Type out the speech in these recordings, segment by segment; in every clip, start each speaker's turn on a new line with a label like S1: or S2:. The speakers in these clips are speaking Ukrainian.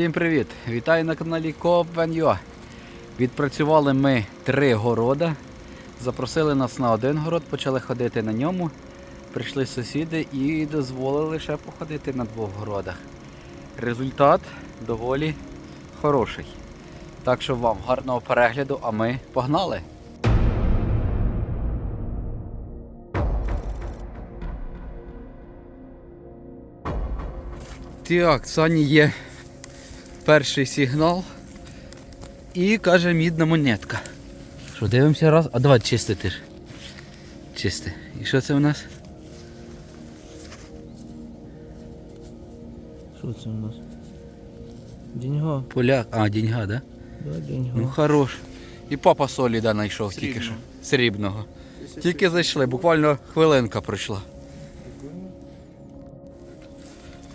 S1: Всім привіт! Вітаю на каналі Coop.ua. Відпрацювали ми три города. Запросили нас на один город, почали ходити на ньому. Прийшли сусіди і дозволили ще походити на двох городах. Результат доволі хороший. Так що вам гарного перегляду, а ми погнали! Так, Сані є перший сигнал. І каже мідна монетка. Що, дивимося раз? А давай чистити ж. Чисти. І що це у нас?
S2: Що це у нас? Деньга.
S1: Поляк. А, деньга, да?
S2: Да, деньга.
S1: Ну хорош. І папа солі да, знайшов тільки що. Срібного. Тільки зайшли, буквально хвилинка пройшла.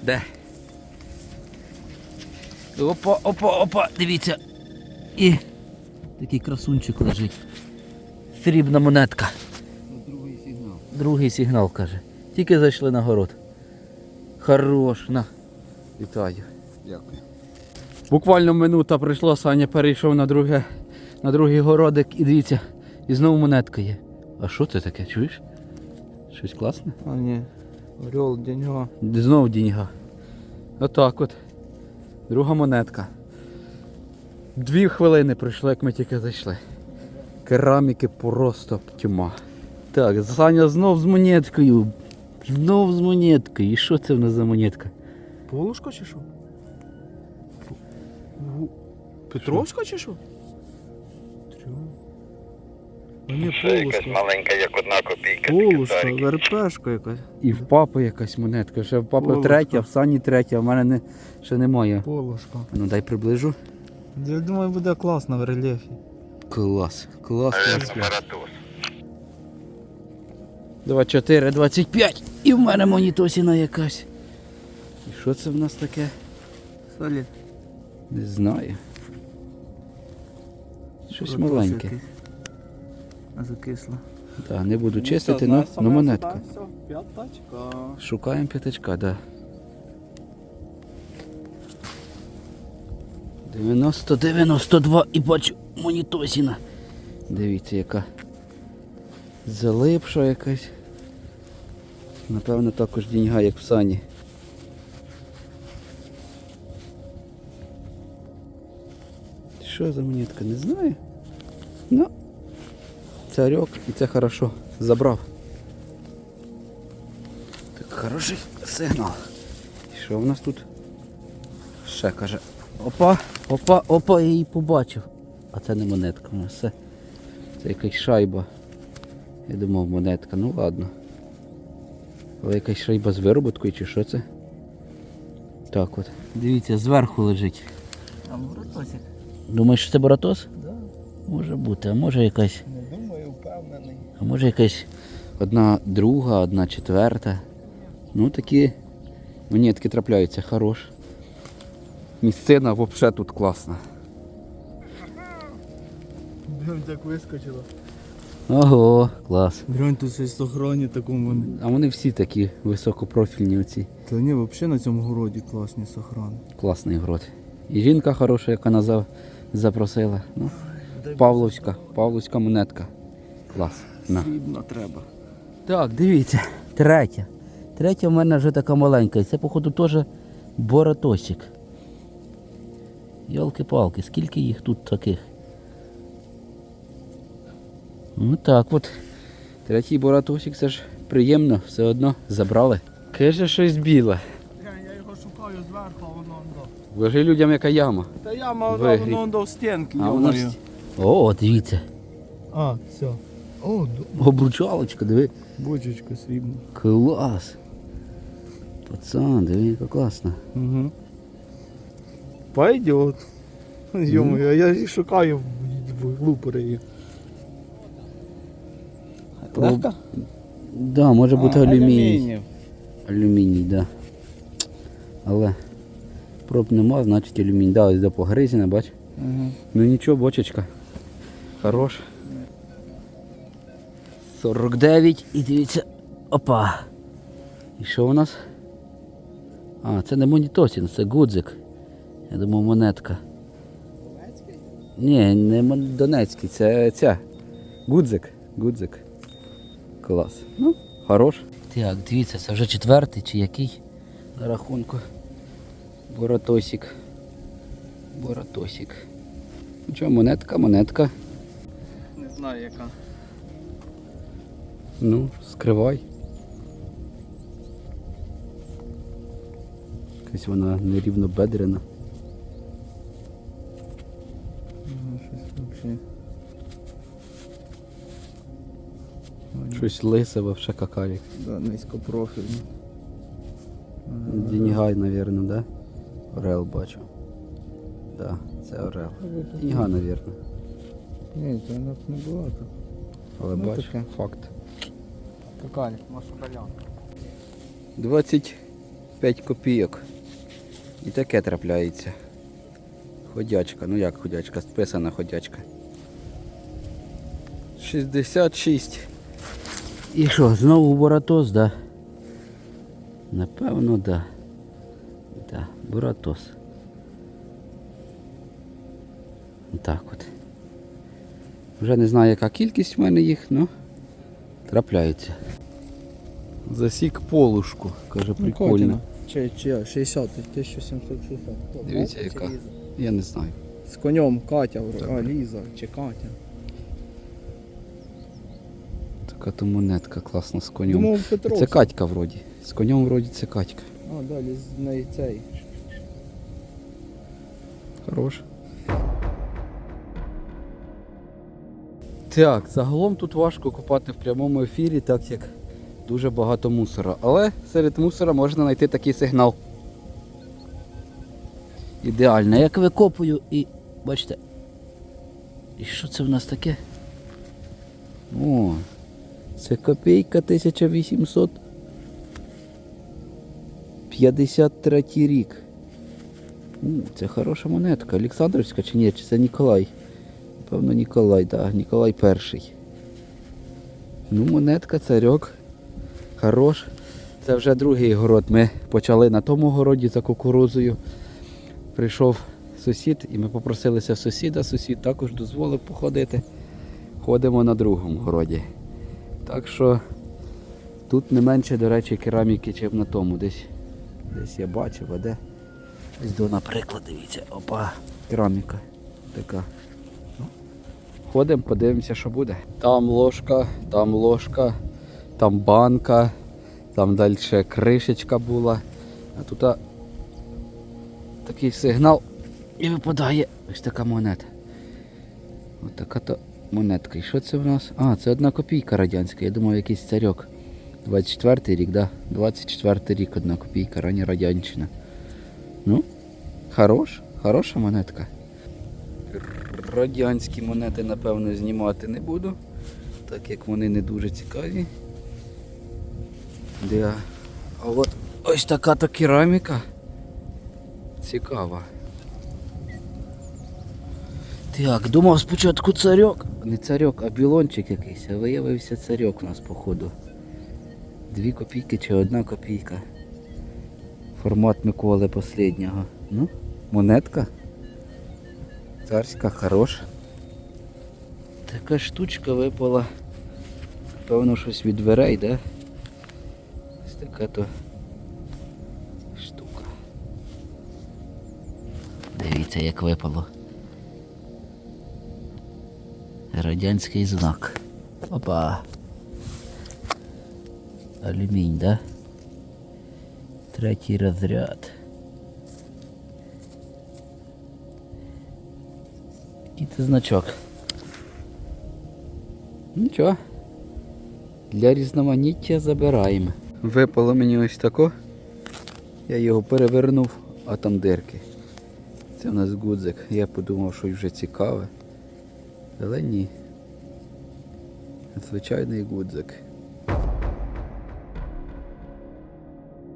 S1: Де? Опа, опа, опа, дивіться. І такий красунчик лежить. Срібна монетка.
S2: Другий сигнал.
S1: Другий сигнал каже. Тільки зайшли на город. Хорош, на. Вітаю.
S2: Дякую.
S1: Буквально минута пройшла, Саня перейшов на друге, на другий городик і дивіться, і знову монетка є. А що це таке, чуєш? Щось класне?
S2: А, ні. Орел, деньга.
S1: Знову діньга. Отак от. Друга монетка. Дві хвилини пройшло, як ми тільки зайшли. Кераміки просто тьма. Так, Саня знов з монеткою. Знов з монеткою. І що це в нас за монетка?
S2: Полушка чи що? Петровська чи що? Трьох. А ні,
S3: Це якась
S2: полушка.
S3: маленька, як одна копійка.
S2: Полушка,
S3: такі
S2: ВРПшка якась.
S1: І в папи якась монетка. Ще в папи
S2: Полушка.
S1: третя, в Сані третя, а в мене не, ще немає.
S2: Полушка.
S1: Ну дай приближу.
S2: Я думаю, буде класно в рельєфі.
S1: Клас, клас, клас, клас.
S3: Маратус.
S1: 24, 25. І в мене монітосіна якась. І що це в нас таке?
S2: Солід.
S1: Не знаю. Щось маленьке.
S2: А закисло.
S1: Так, не буду чистити, ну, ну монетка.
S2: П'ятачка.
S1: Шукаємо п'ятачка, да. 90, 92 і бачу монітосіна. Дивіться, яка залипша якась. Напевно, також діньга, як в сані. Що за монетка, не знаю. Ну, царьок і це хорошо. Забрав. Так, хороший сигнал. І що в нас тут? Ще каже. Опа, опа, опа, я її побачив. А це не монетка у нас. Це, це якась шайба. Я думав монетка, ну ладно. Але якась шайба з вироботкою чи що це? Так от. Дивіться, зверху лежить.
S2: А моротосик?
S1: Думаєш, що це Баратос?
S2: Да.
S1: Може бути, а може якась. А може якась одна друга, одна четверта. Ну такі монетки трапляються, хорош. Місцина взагалі тут класна.
S2: Блін, так вискочило.
S1: Ого, клас.
S2: Глянь, тут щось сохрані такому. вони.
S1: А вони всі такі високопрофільні оці.
S2: Та ні, взагалі на цьому городі класні сохрани.
S1: Класний грот. І жінка хороша, яка назав, запросила. Ну, Павловська, Павловська монетка. Клас. На.
S2: Срібно треба.
S1: Так, дивіться, третя. Третя в мене вже така маленька. І це, походу, теж боратосик. Йолки-палки, скільки їх тут таких? Ну так от. Третій боратосик, це ж приємно, все одно забрали. Каже щось біле.
S2: Я його шукаю зверху, а воно до.
S1: Вижи людям, яка яма.
S2: Та я мав воно до стінки.
S1: А воно. О, дивіться.
S2: А, все. О,
S1: Обручалочка, диви.
S2: бочечка срібна.
S1: Клас. Пацан, диви, яка класна.
S2: Угу. Пойдет. Йомаю, а я її шукаю в глупори її.
S1: Легка? Да, може бути алюміній. Алюміній, да. Але проб нема, значить алюміній. Да, ось до погризіна, бач.
S2: Угу.
S1: Ну нічого, бочечка. Хорош. 49 і дивіться. Опа. І що у нас? А, це не монітосін, це гудзик. Я думав, монетка. Донецький? Ні, не Донецький, це ця. Гудзик. Гудзик. Клас. Ну, хорош. Так, дивіться, це вже четвертий чи який на рахунку. Боратосик. Боратосик. Ну що, монетка, монетка.
S2: Не знаю яка.
S1: Ну, скривай. Якась вона нерівнобедрена.
S2: Ну, щось взагалі.
S1: Щось лисе вообще какавік.
S2: Да, низькопрофільно.
S1: Денігай, напевно, да? Орел бачу. Да, це орел. Денігай, напевно.
S2: Ні, це не, не було так.
S1: Але
S2: Ну,
S1: бачу,
S2: таке.
S1: факт.
S2: Какаль, москаля.
S1: 25 копійок. І таке трапляється. Ходячка, ну як ходячка, списана ходячка. 66. І що, знову Боратос, да? Напевно, да. Да, Боратос. Так от. Вже не знаю, яка кількість в мене їх, ну трапляється. Засік полушку, каже, прикольно.
S2: Чи, чи 60, 1760.
S1: Дивіться, яка. Я не знаю.
S2: З конем Катя, а Ліза чи Катя.
S1: Така то монетка класна з конем.
S2: Думав Петро.
S1: Це Катька вроді. З конем вроді це Катька.
S2: А, далі з неї цей.
S1: Хорош. Так, загалом тут важко купати в прямому ефірі, так як дуже багато мусора. Але серед мусора можна знайти такий сигнал. Ідеально. Як викопую і бачите. І що це в нас таке? О, це копійка 1853 рік. У, це хороша монетка. Олександрівська чи ні? Чи це Ніколай? Певно, Ніколай, так, Ніколай перший. Ну, монетка, царьок. Хорош. Це вже другий город. Ми почали на тому городі за кукурузою. Прийшов сусід і ми попросилися сусіда. Сусід також дозволив походити. Ходимо на другому городі. Так що тут не менше, до речі, кераміки, чим на тому. Десь, десь я бачив, а де? Ось до, наприклад, дивіться, опа, кераміка така. Ну, Ходимо, подивимося, що буде. Там ложка, там ложка, там банка, там далі кришечка була. А тут а, такий сигнал і випадає ось така монета. Ось така то монетка. І що це в нас? А, це одна копійка радянська. Я думав, якийсь царьок. 24 рік, да? 24 рік одна копійка, рання радянщина. Ну, хорош, хороша монетка. Радянські монети, напевно, знімати не буду, так як вони не дуже цікаві. Да. А от ось така то кераміка. Цікава. Так, думав спочатку царьок. Не царьок, а білончик якийсь, а виявився царьок у нас, походу. Дві копійки чи одна копійка. Формат Миколи последнього. Ну, монетка. Царська, хороша. Така штучка випала. Певно, щось від дверей, да? Ось така то штука. Дивіться, як випало. Радянський знак. Опа. Алюмінь, да? Третій розряд. Який це значок? Нічого. Для різноманіття забираємо. Випало мені ось тако. Я його перевернув, а там дирки. Це у нас гудзик. Я подумав, що вже цікаве. Але ні. Звичайний гудзик.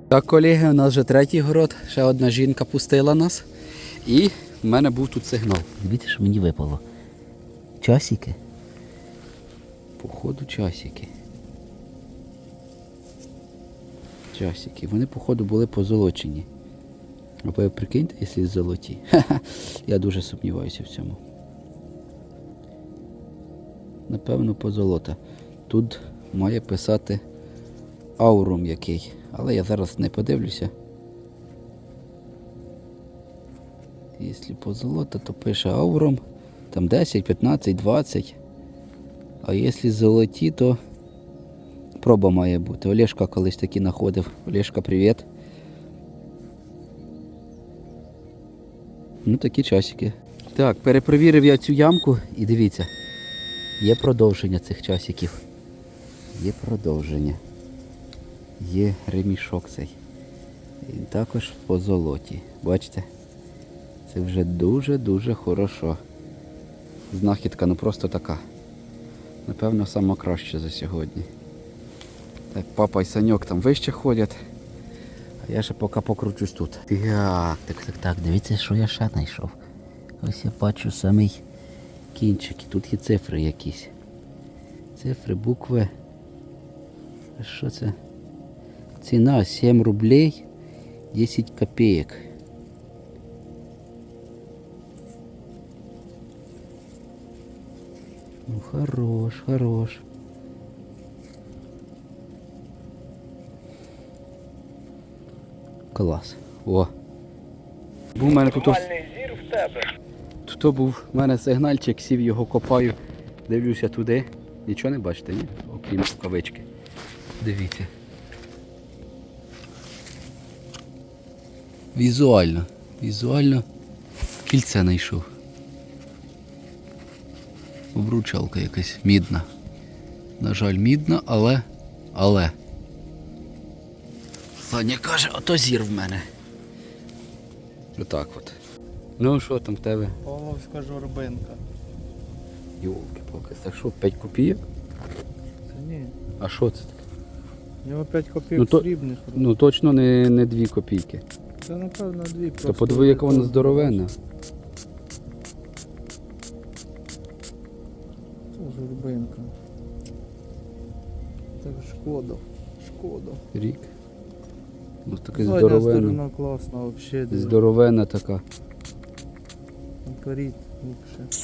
S1: Так, колеги, у нас вже третій город, ще одна жінка пустила нас. І в мене був тут сигнал. Дивіться, що мені випало. Часики. Походу часики. Часики. Вони, походу, були позолочені. А ви прикиньте, якщо золоті. Ха-ха. Я дуже сумніваюся в цьому. Напевно, позолота. Тут має писати аурум який. Але я зараз не подивлюся. Якщо позолота, то пише аурум. Там 10, 15, 20. А якщо золоті, то проба має бути. Олешка колись такі знаходив. Олешка, привіт. Ну такі часики. Так, перепровірив я цю ямку і дивіться. Є продовження цих часиків. Є продовження. Є ремішок цей. І також по золоті. Бачите? Це вже дуже-дуже хорошо. Знахідка, ну просто така. Напевно, сама краща за сьогодні. Так, папа і Саньок там вище ходять. А я ще поки покручусь тут. Так, так, так, так, дивіться, що я ще знайшов. Ось я бачу самий кінчик. І тут є цифри якісь. Цифри, букви. Що це? Ціна 7 рублей 10 копеек. Ну хорош, хорош. Клас. О. Був у мене тут.
S3: зір в тебе.
S1: Тут був у мене сигнальчик, сів його копаю, дивлюся туди. Нічого не бачите, ні? Окрім рукавички. Дивіться. Візуально. Візуально кільце знайшов. Обручалка якась мідна. На жаль, мідна, але. Але. Саня каже, ото зір в мене. Отак от. Ну що там в тебе?
S2: Павловська жорбинка.
S1: Йолки-палки, це що, 5 копійок?
S2: Це ні.
S1: А що це?
S2: У нього 5 копійок
S1: Ну, то-
S2: срібних.
S1: Ну точно не, не 2 копійки.
S2: Це напевно дві просто.
S1: То подиви, яка вона здоровенна.
S2: Це. Так шкода. Шкода.
S1: Рік. Ну така
S2: Задня
S1: здоровенна.
S2: сторона класна взагалі. диви.
S1: Здоровенна така.
S2: Наперед лучше.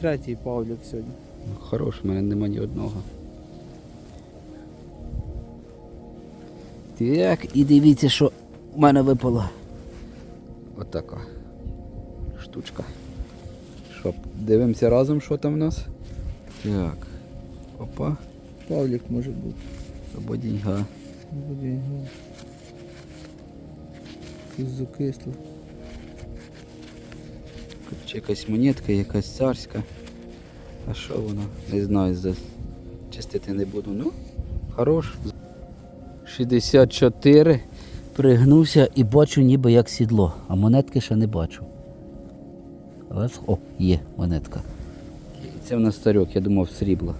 S2: Третій Павлік сьогодні.
S1: Ну, Хорош, в мене нема ні одного. Так, і дивіться, що в мене випала. Отака штучка. Що, дивимося разом, що там в нас. Так. Опа,
S2: Павлік може бути.
S1: або деньга.
S2: Буде його. Щось закисло.
S1: Короче, якась монетка, якась царська. А що воно? Не знаю, за... чистити не буду. Ну, хорош. 64. Пригнувся і бачу ніби як сідло, а монетки ще не бачу. Але о, є монетка. Це в нас старьок, я думав срібло.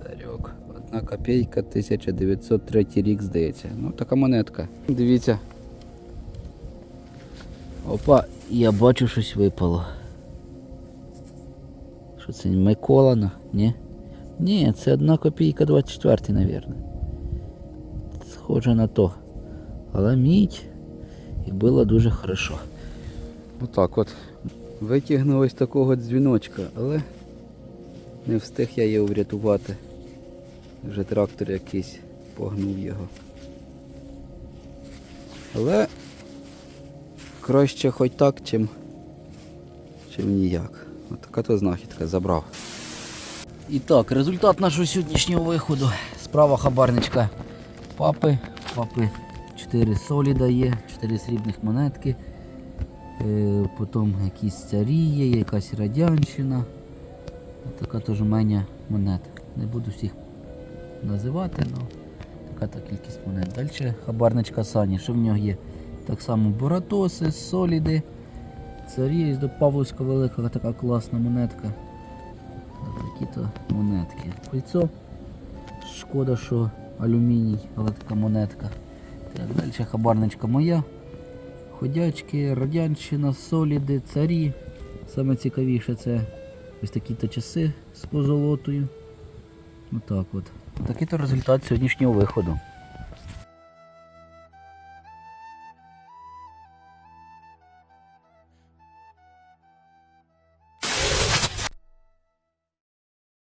S1: Старьок. Одна копійка, 1903 рік, здається. Ну, така монетка. Дивіться. Опа, я бачу щось випало. Що це Миколана? Ні? Ні, це одна копійка 24, мабуть. Схоже на то. Але мідь і було дуже хорошо. Отак от. Витягнув ось такого дзвіночка, але не встиг я його врятувати. Вже трактор якийсь погнув його. Але краще хоч так, чим, чим ніяк. От така то знахідка забрав. І так, результат нашого сьогоднішнього виходу. Справа хабарничка папи. Папи 4 соліда є, 4 срібних монетки. Е, потім якісь царі є, якась радянщина. Така теж меня монет. Не буду всіх називати, але така та кількість монет. Далі хабарничка Сані. Що в нього є? Так само Боратоси, соліди, царі, ось до Павловська велика така класна монетка. Такі то монетки. Кольцо. Шкода, що алюміній, але така монетка. Так, далі хабарничка моя. Ходячки, радянщина, соліди, царі. Саме цікавіше це ось такі то часи з позолотою. Отак от. Такий то результат сьогоднішнього виходу.